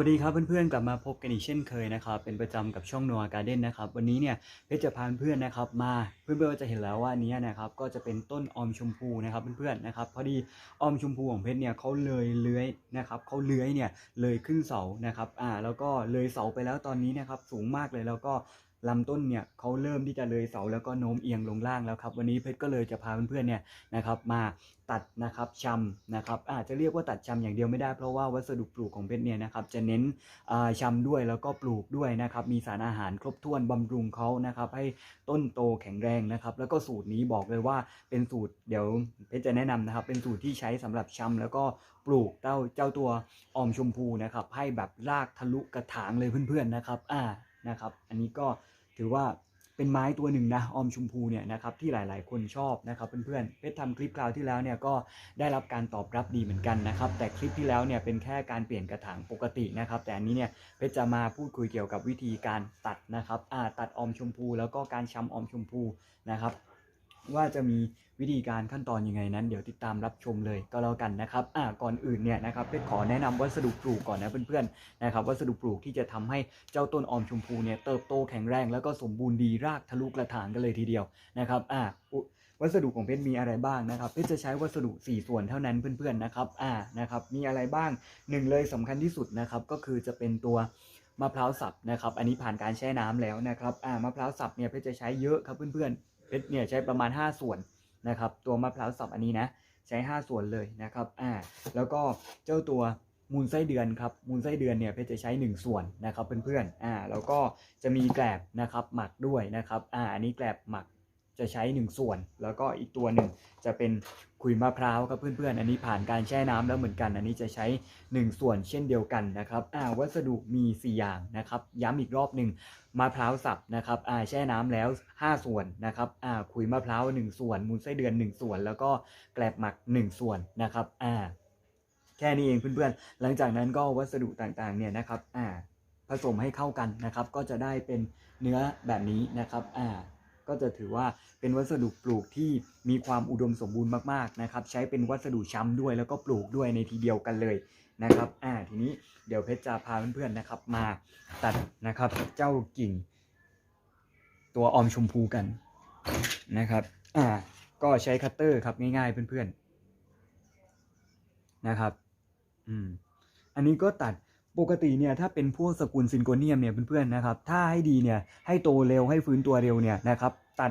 วัสดีครับเพื่อนๆกลับมาพบกันอีกเช่นเคยนะครับเป็นประจำกับช่องนัวการ์เด้นนะครับวันนี้เนี่ยเพชรจะพาเพื่อนนะครับมาเพื่อนๆก็จะเห็นแล้วว่านเนี้ยนะครับก็จะเป็นต้นออมชมพูนะครับเพื่อนๆนะครับพอดีออมชมพูของเพชรเนี่ยเขาเลยเลื้อยนะครับเขาเลื้อยเนี่ยเลยขึ้นเสานะครับอ่าแล้วก็เลยเสาไปแล้วตอนนี้นะครับสูงมากเลยแล้วก็ ลำต้นเนี่ยเขาเริ่มที่จะเลยเสาแล้วก็โน้มเอียงลงล่างแล้วครับ วันนี้เพชรก็เลยจะพาเพื่อนๆเนี่ยนะครับมาตัดนะครับชำนะครับอาจจะเรียกว่าตัดชำอย่างเดียวไม่ได้เพราะว่าวัสดุปลูกของเพชรเนี่ยนะครับจะเน้นอ่าชำด้วยแล้วก็ปลูกด้วยนะครับมีสารอาหารครบถ้วนบำรุงเขานะครับให้ต้นโตแข็งแรงนะครับแล้วก็สูตรนี้บอกเลยว่าเป็นสูตรเดี๋ยวเพชรจะแนะนำนะครับเป็นสูตรที่ใช้สำหรับชำแล้วก็ปลูกเจ้าเจ้าตัวออมชมพูนะครับให้แบบรากทะลุกระถางเลยเพื่อนๆนะครับอ่า นะครับ อันนี้ก็ถือว่าเป็นไม้ตัวหนึ่งนะออมชมพูเนี่ยนะครับที่หลายๆ คนชอบนะครับเพื่อนๆเพชรทำคลิปคราวที่แล้วเนี่ยก็ได้รับการตอบรับดีเหมือนกันนะครับแต่คลิปที่แล้วเนี่ยเป็นแค่การเปลี่ยนกระถางปกตินะครับแต่อันนี้เนี่ยเพชรจะมาพูดคุยเกี่ยวกับวิธีการตัดนะครับอ่าตัดออมชมพู แล้วก็การชำออมชมพูนะครับ ว่าจะมีวิธีการขั้นตอนยังไงนั้น เดี๋ยวติดตามรับชมเลยก็แล้วกันนะครับอ่าก่อนอื่นเนี่ยนะครับเพชรขอแนะนำวัสดุปลูกก่อนนะเพื่อนๆนะครับวัสดุปลูกที่จะทำให้เจ้าต้นออมชมพูเนี่ยเติบโตแข็งแรงแล้วก็สมบูรณ์ดีรากทะลุกระถางกันเลยทีเดียวนะครับอ่าวัสดุของเพชรมีอะไรบ้างนะครับเพชรจะใช้วัสดุ 4 ส่วนเท่านั้นเพื่อนๆนะครับอ่านะครับมีอะไรบ้างหนึ่งเลยสำคัญที่สุดนะครับก็คือจะเป็นตัวมะพร้าวสับนะครับ อันนี้ผ่านการแช่น้ำแล้วนะครับ อ่ามะพร้าวสับเนี่ยเพชรจะใช้เยอะครับเพื่อนๆ เพชรเนี่ยใช้ประมาณ 5 ส่วนนะครับ ตัวมะพร้าวสับอันนี้นะใช้ 5 ส่วนเลยนะครับอ่าแล้วก็เจ้าตัวมูลไส้เดือนครับมูลไส้เดือนเนี่ยเพชรจะใช้ 1 ส่วนนะครับเพื่อนๆอ่าแล้วก็จะมีแกลบนะครับหมักด้วยนะครับอ่าอันนี้แกลบหมักจะใช้ 1 ส่วน แล้วก็อีกตัวหนึ่งจะเป็นขุยมะพร้าวครับเพื่อนๆ อันนี้ผ่านการแช่น้ำแล้วเหมือนกัน อันนี้จะใช้ 1 ส่วนเช่นเดียวกันนะครับอ่าวัสดุมี 4 อย่างนะครับ ย้ำอีกรอบหนึ่ง มะพร้าวสับนะครับอ่าแช่น้ำแล้ว 5 ส่วนนะครับอ่าขุยมะพร้าว 1 ส่วน มูลไส้เดือน 1 ส่วน แล้วก็แกลบหมัก 1 ส่วนนะครับอ่าแค่นี้เองเพื่อนๆ หลังจากนั้นก็วัสดุต่างๆเนี่ยนะครับอ่าผสมให้เข้ากันนะครับ ก็จะได้เป็นเนื้อแบบนี้นะครับอ่าก็จะถือว่าเป็นวัสดุปลูกที่มีความอุดมสมบูรณ์มากๆนะครับ ใช้เป็นวัสดุช้ำด้วยแล้วก็ปลูกด้วยในทีเดียวกันเลย นะครับอ่าทีนี้เดี๋ยวเพชรจะพาเพื่อนๆนะครับมาตัดนะครับเจ้ากิ่ง ตัวออมชมพูกันนะครับอ่าก็ใช้คัตเตอร์ครับง่ายๆเพื่อนๆนะครับอืมอันนี้ก็ตัดปกติเนี่ยถ้าเป็นพวกสกุลซินโกเนียมเนี่ยเพื่อนๆนะครับถ้าให้ดีเนี่ยให้โตเร็วให้ฟื้นตัวเร็วเนี่ยนะครับตัด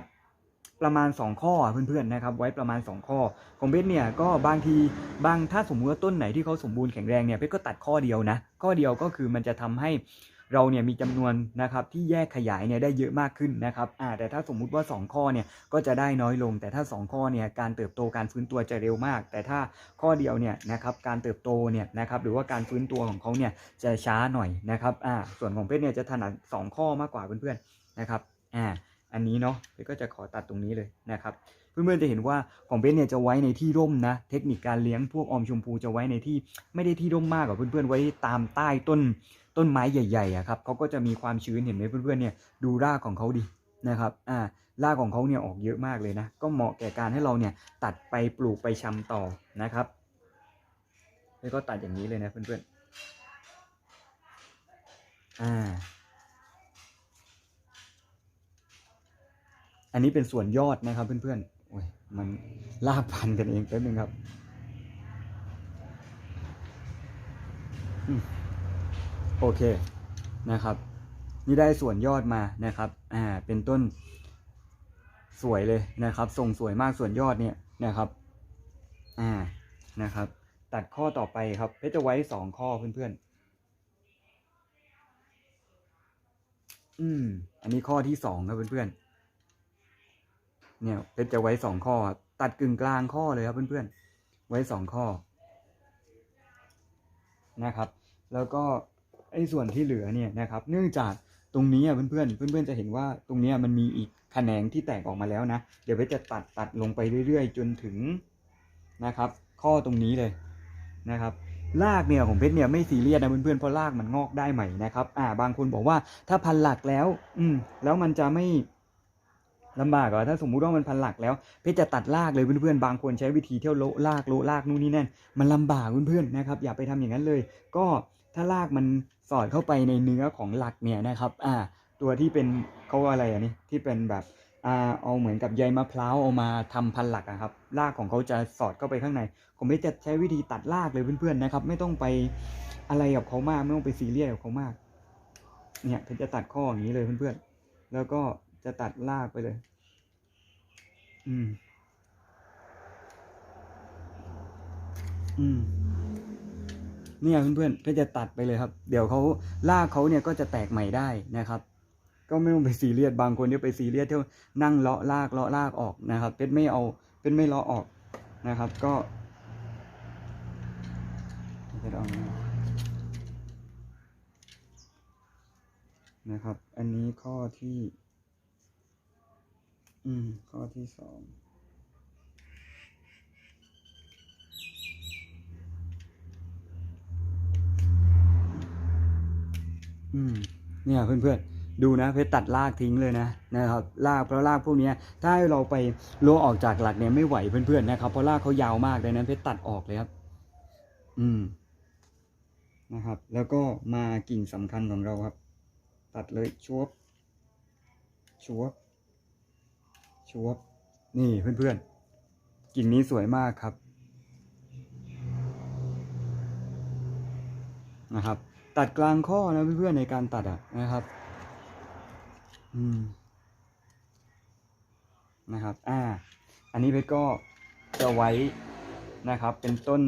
ประมาณ 2 ข้อเพื่อนๆนะครับไว้ประมาณ 2 ข้อของเพชรเนี่ยก็บางทีบางถ้าสมมติว่าต้นไหนที่เขาสมบูรณ์แข็งแรงเนี่ยเพชรก็ตัดข้อเดียวนะข้อเดียวก็คือมันจะทำให้เราเนี่ยมีจำนวนนะครับที่แยกขยายเนี่ยได้เยอะมากขึ้นนะครับอ่าแต่ถ้าสมมุติว่า 2 ข้อเนี่ยก็จะได้น้อยลง แต่ถ้า 2 ข้อเนี่ยการเติบโตการฟื้นตัวจะเร็วมาก แต่ถ้าข้อเดียวเนี่ยนะครับการเติบโตเนี่ยนะครับหรือว่าการฟื้นตัวของเขาเนี่ยจะช้าหน่อยนะครับอ่าส่วนของเพชรเนี่ยจะถนัด2ข้อมากกว่าเพื่อนๆนะครับอ่า อันนี้เนาะเพชรก็จะขอตัดตรงนี้เลยนะครับ เพื่อนๆจะเห็นว่าของเบสเนี่ยจะไว้ในที่ร่มนะ เทคนิคการเลี้ยงพวกออมชมพูจะไว้ในที่ไม่ได้ที่ร่มมากกว่าเพื่อนๆไว้ตามใต้ต้นต้นไม้ใหญ่ๆอะครับเขาก็จะมีความชื้นเห็นไหมเพื่อนๆเนี่ยดูรากของเขาดินะครับอ่ารากของเขาเนี่ยออกเยอะมากเลยนะ ก็เหมาะแก่การให้เราเนี่ยตัดไปปลูกไปชำต่อนะครับแล้วก็ตัดอย่างนี้เลยนะเพื่อนๆอ่า อันนี้เป็นส่วนยอดนะครับเพื่อนๆโอ้ยมันลากพันกันเองแป๊บนึงครับอโอเคนะครับ นี่ได้ส่วนยอดมานะครับอ่าเป็นต้นสวยเลยนะครับทรงสวยมากส่วนยอดเนี่ยนะครับอ่านะครับ ตัดข้อต่อไปครับเพชรจะไว้สองข้อเพื่อนๆอืมอันนี้ข้อที่สองครับเพื่อนๆ เนี่ยเพชรจะไว้สองข้อครับตัดกึ่งกลางข้อเลยครับเพื่อนๆ ไว้สองข้อนะครับ แล้วก็ไอ้ส่วนที่เหลือเนี่ยนะครับ เนื่องจากตรงนี้อะเพื่อนๆเพื่อนๆจะเห็นว่าตรงนี้มันมีอีกแขนงที่แตกออกมาแล้วนะ เดี๋ยวเพชรจะตัดตัดลงไปเรื่อยๆ จนถึงนะครับ ข้อตรงนี้เลยนะครับรากเนี่ยของเพชรเนี่ยไม่ซีเรียสนะเพื่อนๆเพราะรากมันงอกได้ใหม่นะครับ อ่า บางคนบอกว่าถ้าพันหลักแล้ว อืม แล้วมันจะไม่ ลำบากเหรอถ้าสมมุติว่ามันพันหลักแล้วเพชรจะตัดรากเลยเพื่อนๆบางคนใช้วิธีเที่ยวโละรากโละรากนู่นนี่นั่นมันลำบากเพื่อนๆนะครับอย่าไปทำอย่างนั้นเลย ก็ถ้ารากมันสอดเข้าไปในเนื้อของหลักเนี่ยนะครับอ่าตัวที่เป็นเขาว่าอะไรอะนี่ที่เป็นแบบอ่าเอาเหมือนกับใยมะพร้าวเอามาทำพันหลักอะครับรากของเขาจะสอดเข้าไปข้างใน ผมไม่จะใช้วิธีตัดรากเลยเพื่อนๆนะครับ ไม่ต้องไปอะไรกับเขามากไม่ต้องไปซีเรียสกับเขามากเนี่ยเพชรจะตัดข้ออย่างนี้เลยเพื่อนๆแล้วก็ จะตัดรากไปเลย อืม อืม เนี่ยเพื่อนๆก็จะตัดไปเลยครับ เดี๋ยวเขาลากเขาเนี่ยก็จะแตกใหม่ได้นะครับ ก็ไม่ต้องไปซีเรียสบางคนเนี่ยไปซีเรียสเที่ยวนั่งเลาะลากเลาะลากออกนะครับ เป็นไม่เอา เป็นไม่เลาะออกนะครับ ก็จะเอานะครับ อันนี้ข้อที่ อืม ข้อที่สองอืม เนี่ยเพื่อนๆดูนะเพชรตัดรากทิ้งเลยนะนะครับรากเพราะรากพวกนี้ถ้าเราไปโลออกจากหลักเนี่ยไม่ไหวเพื่อนๆนะครับเพราะรากเขายาวมากเลยนะเพชรตัดออกเลยครับ อืมนะครับ แล้วก็มากิ่งสำคัญของเราครับ ตัดเลยชวบชวบ ชวบนี่เพื่อนๆ กิ่งนี้สวยมากครับ นะครับ ตัดกลางข้อนะเพื่อนๆในการตัดอะนะครับ อืม นะครับ อ่า อันนี้เพชรก็จะไว้นะครับ เป็นต้น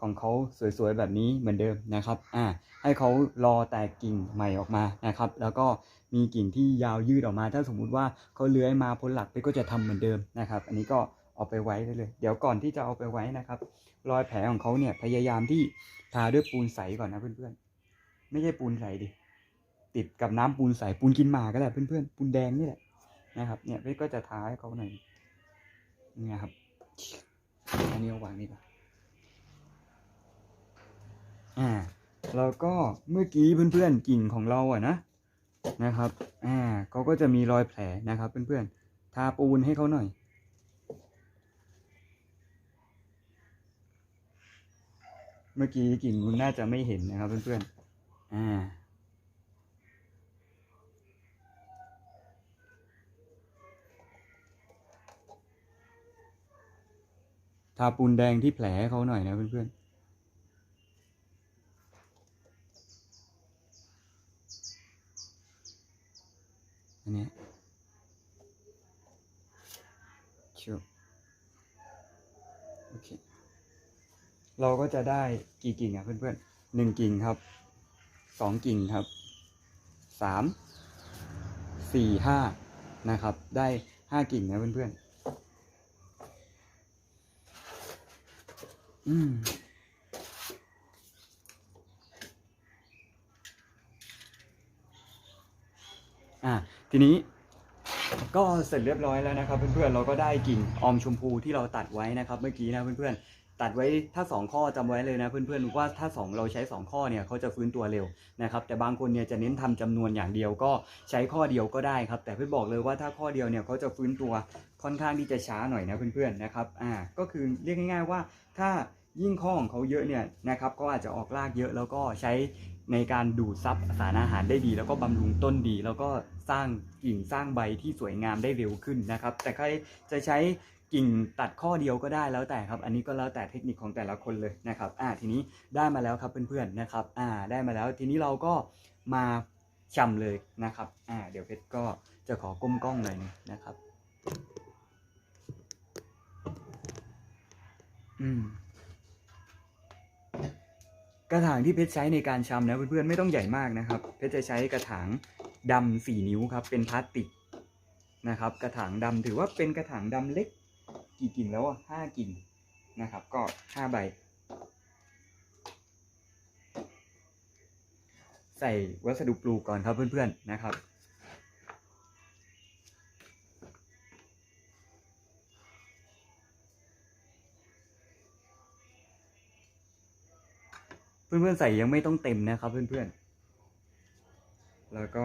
ของเขาสวยๆแบบนี้เหมือนเดิมนะครับ อ่า ให้เขารอแตกกิ่งใหม่ออกมานะครับ แล้วก็มีกิ่งที่ยาวยืดออกมา ถ้าสมมุติว่าเขาเลื้อยมาพ้นหลักเพชรก็จะทำเหมือนเดิมนะครับ อันนี้ก็เอาไปไว้ได้เลย เดี๋ยวก่อนที่จะเอาไปไว้นะครับ รอยแผลของเขาเนี่ยพยายามที่ทาด้วยปูนใสก่อนนะเพื่อนๆ ไม่ใช่ปูนใสดิ ติดกับน้ำปูนใสปูนกินหมาก็แหละเพื่อนๆ ปูนแดงนี่แหละนะครับ เนี่ยเพชรก็จะทาให้เขาหน่อยเนี่ยครับ อันนี้เอาวางนี่ก่อนอ่า แล้วก็เมื่อกี้เพื่อนๆกิ่งของเราอะนะนะครับอ่าเขาก็จะมีรอยแผลนะครับเพื่อนๆทาปูนให้เขาหน่อยเมื่อกี้กิ่งคุณน่าจะไม่เห็นนะครับเพื่อนๆ อ่า ทาปูนแดงที่แผลให้เขาหน่อยนะเพื่อนๆ อันนี้ชิวโอเค เราก็จะได้กี่กิ่งอะเพื่อนๆหนึ่งกิ่งครับสองกิ่งครับสามสี่ห้านะครับ ได้ห้ากิ่งนะเพื่อนๆอืม อะ ทีนี้ก็เสร็จเรียบร้อยแล้วนะครับ เพื่อนๆเราก็ได้กิ่งออมชมพูที่เราตัดไว้นะครับ เมื่อกี้นะเพื่อนๆตัดไว้ถ้า 2 ข้อจำไว้เลยนะเพื่อนๆว่าถ้า 2 เราใช้ 2 ข้อเนี่ยเขาจะฟื้นตัวเร็วนะครับแต่บางคนเนี่ยจะเน้นทำจำนวนอย่างเดียวก็ใช้ข้อเดียวก็ได้ครับ แต่เพื่อนบอกเลยว่าถ้าข้อเดียวเนี่ยเขาจะฟื้นตัวค่อนข้างที่จะช้าหน่อยนะเพื่อนๆนะครับอ่าก็คือเรียกง่าย ๆว่าถ้ายิ่งข้อของเขาเยอะเนี่ยนะครับก็อาจจะออกรากเยอะแล้วก็ใช้ในการดูดซับสารอาหารได้ดี แล้วก็บำรุงต้นดี แล้วก็ สร้างกิ่งสร้างใบที่สวยงามได้เร็วขึ้นนะครับ แต่ใครจะใช้กิ่งตัดข้อเดียวก็ได้แล้วแต่ครับ อันนี้ก็แล้วแต่เทคนิคของแต่ละคนเลยนะครับอ่าทีนี้ได้มาแล้วครับเพื่อนๆนะครับอ่าได้มาแล้วทีนี้เราก็มาชำเลยนะครับอ่าเดี๋ยวเพชรก็จะขอก้มกล้องหน่อยนึงนะครับอืมกระถางที่เพชรใช้ในการชำนะเพื่อนๆไม่ต้องใหญ่มากนะครับ เพชรจะใช้กระถาง ดำสี่นิ้วครับ เป็นพลาสติกนะครับ กระถางดำถือว่าเป็นกระถางดำเล็กกี่กิ่งแล้วอะห้ากิ่งนะครับ ก็ห้าใบ ใส่วัสดุปลูกก่อนครับเพื่อนๆนะครับเพื่อนๆใส่ยังไม่ต้องเต็มนะครับเพื่อนๆ แล้วก็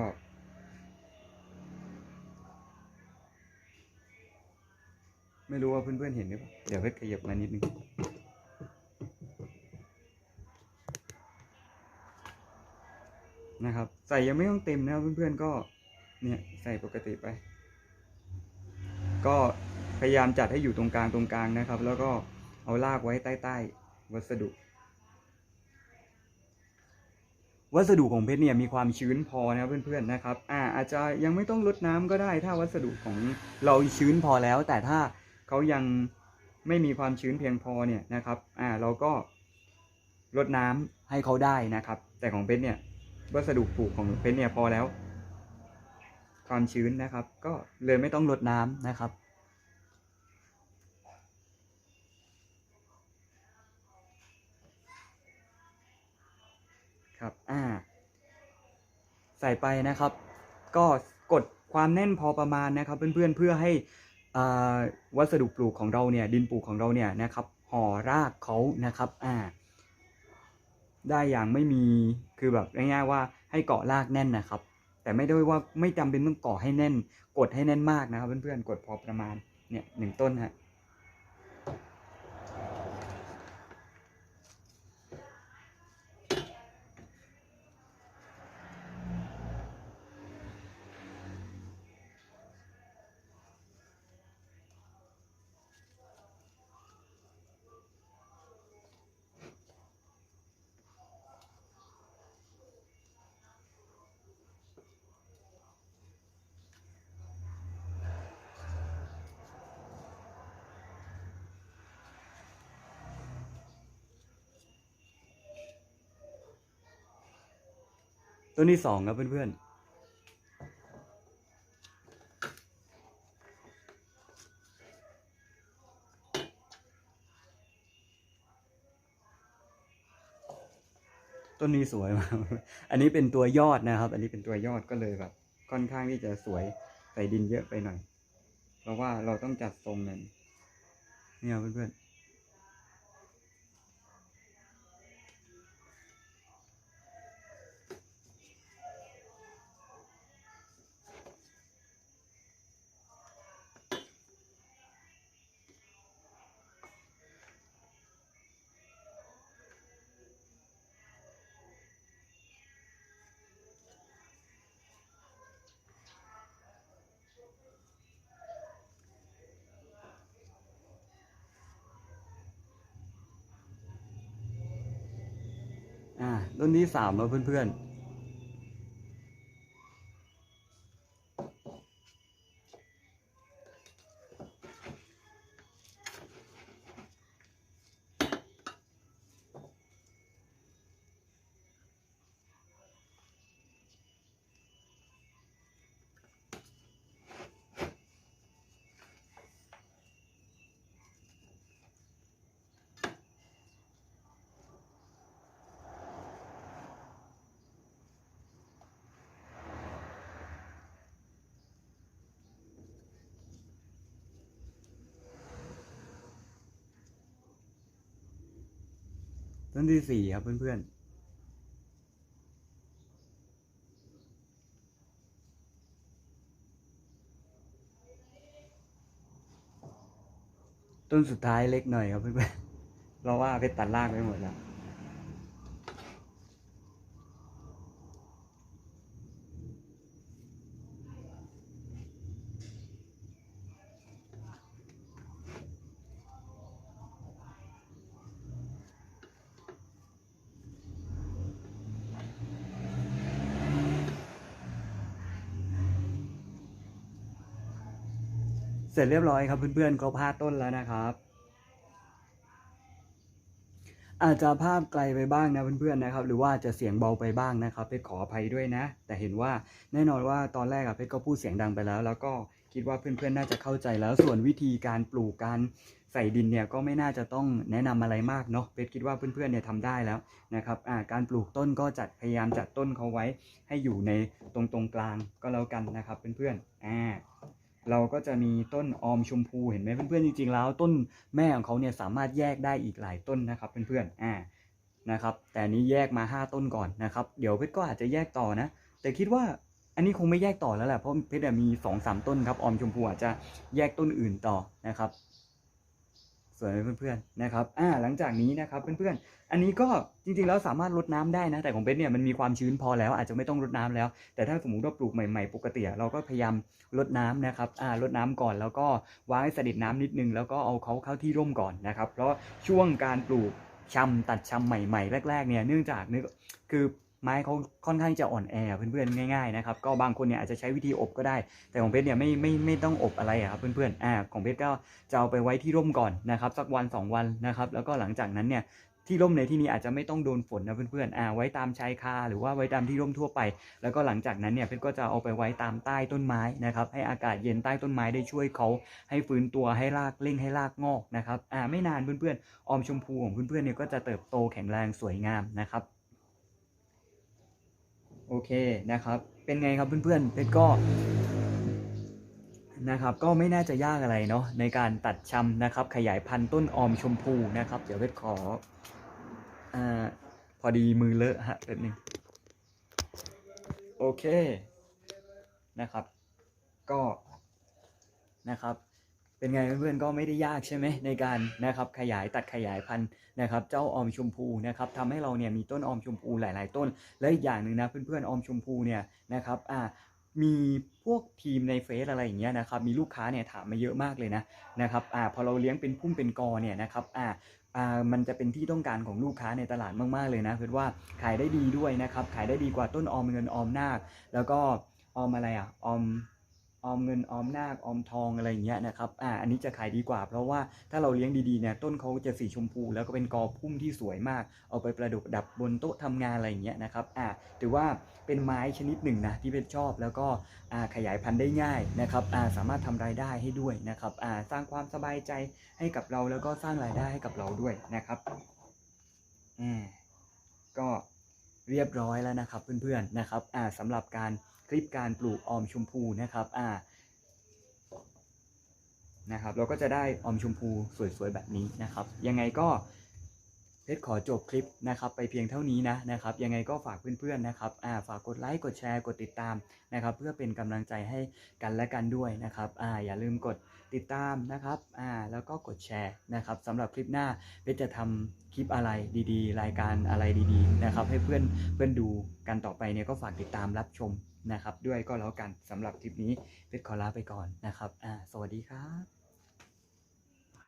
ไม่รู้ว่าเพื่อนๆเห็นหรือเปล่าเดี๋ยวเพชรขยับมานิดนึงนะครับ ใส่ยังไม่ต้องเต็มนะเพื่อนๆก็เนี่ยใส่ปกติไป ก็พยายามจัดให้อยู่ตรงกลางตรงกลางนะครับ แล้วก็เอาลากไว้ใต้ใต้ๆวัสดุ วัสดุของเพชรเนี่ยมีความชื้นพอนะครับเพื่อนๆนะครับ อ่าอาจจะยังไม่ต้องลดน้ำก็ได้ ถ้าวัสดุของเราชื้นพอแล้ว แต่ถ้า เขายังไม่มีความชื้นเพียงพอเนี่ยนะครับอ่าเราก็ลดน้ำให้เขาได้นะครับ แต่ของเพชรเนี่ยวัสดุปลูกของเพชรเนี่ยพอแล้ว ความชื้นนะครับ ก็เลยไม่ต้องลดน้ำนะครับครับอ่าใส่ไปนะครับ ก็กดความแน่นพอประมาณนะครับ เพื่อนๆเพื่อให้ วัสดุปลูกของเราเนี่ยดินปลูกของเราเนี่ยนะครับห่อรากเขานะครับอ่าได้อย่างไม่มีคือแบบง่ายๆว่าให้เกาะรากแน่นนะครับ แต่ไม่ได้ว่าไม่จำเป็นต้องเกาะให้แน่น กดให้แน่นมากนะครับเพื่อนๆกดพอประมาณเนี่ยหนึ่งต้นฮะ ต้นที่สองครับเพื่อนๆ ต้นนี้สวยมาก อันนี้เป็นตัวยอดนะครับ อันนี้เป็นตัวยอดก็เลยแบบ ค่อนข้างที่จะสวยใส่ดินเยอะไปหน่อย เพราะว่าเราต้องจัดทรงมันเนี่ยเพื่อนๆ รุ่นที่สามแล้วเพื่อนๆ ต้นที่สี่ครับเพื่อนๆต้นสุดท้ายเล็กหน่อยครับเพื่อนๆ เพราะว่าเพชรตัดรากไปหมดแล้ว ร็จเรียบร้อยครับเพื่อนๆครบห้าต้นแล้วนะครับ อาจจะภาพไกลไปบ้างนะเพื่อนๆนะครับ หรือว่าจะเสียงเบาไปบ้างนะครับเพชรขออภัยด้วยนะ แต่เห็นว่าแน่นอนว่าตอนแรกอะเพชรก็พูดเสียงดังไปแล้ว แล้วก็คิดว่าเพื่อนๆน่าจะเข้าใจแล้ว ส่วนวิธีการปลูกการใส่ดินเนี่ยก็ไม่น่าจะต้องแนะนำอะไรมากเนาะเพชรคิดว่าเพื่อนๆเนี่ยทำได้แล้วนะครับการปลูกต้นก็จัดพยายามจัดต้นเขาไว้ให้อยู่ในตรงตรงกลางก็แล้วกันนะครับเพื่อนๆอ่า เราก็จะมีต้นออมชมพูเห็นไหมเพื่อนๆจริงๆแล้วต้นแม่ของเขาเนี่ยสามารถแยกได้อีกหลายต้นนะครับเพื่อนๆอ่านะครับแต่นี้แยกมา 5 ต้นก่อนนะครับเดี๋ยวเพชรก็อาจจะแยกต่อนะ แต่คิดว่าอันนี้คงไม่แยกต่อแล้วแหละเพราะเพชรมี2อสต้นครับออมชมพูอาจจะแยกต้นอื่นต่อนะครับ สวยไหมเพื่อนๆนะครับอ่าหลังจากนี้นะครับเพื่อนๆ อันนี้ก็จริงๆแล้วสามารถรดน้ำได้นะ แต่ของเบสเนี่ยมันมีความชื้นพอแล้วอาจจะไม่ต้องรดน้ำแล้ว แต่ถ้าสมมติว่าปลูกใหม่ๆ ปกติเราก็พยายามรดน้ำนะครับอ่ารดน้ำก่อนแล้วก็วางให้เสด็จน้ำนิดนึง แล้วก็เอาเขาเข้าที่ร่มก่อนนะครับ เพราะช่วงการปลูกชำตัดชำใหม่ๆ แรกๆเนี่ยเนื่องจากนื้อคือ ไม้เขาค่อนข้างจะอ่อนแอเพื่อนๆง่ายๆนะครับก็บางคนเนี่ยอาจจะใช้วิธีอบก็ได้ แต่ของเพชรเนี่ยไม่ไม่ไม่ต้องอบอะไรอะครับเพื่อนๆอ่าของเพชรก็จะเอาไปไว้ที่ร่มก่อนนะครับสักวัน 2 วันนะครับแล้วก็หลังจากนั้นเนี่ยที่ร่มในที่นี้อาจจะไม่ต้องโดนฝนนะเพื่อนๆ อ่าไว้ตามชายคาหรือว่าไว้ตามที่ร่มทั่วไป แล้วก็หลังจากนั้นเนี่ยเพชรก็จะเอาไปไว้ตามใต้ต้นไม้นะครับให้อากาศเย็นใต้ต้นไม้ได้ช่วยเขาให้ฟื้นตัวให้รากเร่งให้รากงอกนะครับ อ่าไม่นานเพื่อนๆ ออมชมพูของเพื่อนๆเนี่ยก็จะเติบโตแข็งแรงสวยงามนะครับ โอเคนะครับ เป็นไงครับเพื่อนๆเพชรก็นะครับก็ไม่น่าจะยากอะไรเนาะในการตัดชำนะครับ ขยายพันธุ์ต้นออมชมพูนะครับ เดี๋ยวเพชรขออ่าพอดีมือเลอะฮะแป๊บนึงโอเคนะครับ ก็นะครับ เป็นไงเพื่อนๆก็ไม่ได้ยากใช่ไหมในการนะครับขยายตัดขยายพันธุ์นะครับเจ้าออมชมพูนะครับทำให้เราเนี่ยมีต้นออมชมพูหลาย ๆ ต้น และอีกอย่างหนึ่งนะเพื่อนๆออมชมพูเนี่ยนะครับอ่ามีพวกทีมในเฟซอะไรอย่างเงี้ยนะครับมีลูกค้าเนี่ยถามมาเยอะมากเลยนะนะครับอ่าพอเราเลี้ยงเป็นพุ่มเป็นกอเนี่ยนะครับอ่าอ่ามันจะเป็นที่ต้องการของลูกค้าในตลาดมากๆเลยนะคือว่าขายได้ดีด้วยนะครับขายได้ดีกว่าต้นออมเงินออมนาคแล้วก็ออมอะไรอะออม ออมเงินออมนาคออมทองอะไรอย่างเงี้ยนะครับอ่าอันนี้จะขายดีกว่า เพราะว่าถ้าเราเลี้ยงดีๆเนี่ยต้นเขาจะสีชมพู แล้วก็เป็นกอพุ่มที่สวยมาก เอาไปประดับดับบนโต๊ะทำงานอะไรอย่างเงี้ยนะครับอ่าถือว่าเป็นไม้ชนิดหนึ่งนะที่เป็นชอบแล้วก็อ่าขยายพันธุ์ได้ง่ายนะครับอ่าสามารถทำรายได้ให้ด้วยนะครับอ่าสร้างความสบายใจให้กับเราแล้วก็สร้างรายได้ให้กับเราด้วยนะครับอืมก็เรียบร้อยแล้วนะครับเพื่อนๆนะครับอ่าสำหรับการ คลิปการปลูกออมชมพูนะครับอ่านะครับเราก็จะได้ออมชมพูสวยๆแบบนี้นะครับ ยังไงก็ เพชรขอจบคลิปนะครับไปเพียงเท่านี้นะนะครับ ยังไงก็ฝากเพื่อนๆนะครับอ่าฝากกดไลค์กดแชร์กดติดตามนะครับ เพื่อเป็นกำลังใจให้กันและกันด้วยนะครับอ่าอย่าลืมกดติดตามนะครับอ่าแล้วก็กดแชร์นะครับสำหรับคลิปหน้าเพชรจะทำคลิปอะไรดีๆ รายการอะไรดีๆนะครับให้เพื่อนเพื่อนดูกันต่อไปเนี่ยก็ฝากติดตามรับชมนะครับ ด้วยก็แล้วกันสำหรับคลิปนี้เพชรขอลาไปก่อนนะครับอ่าสวัสดีครับ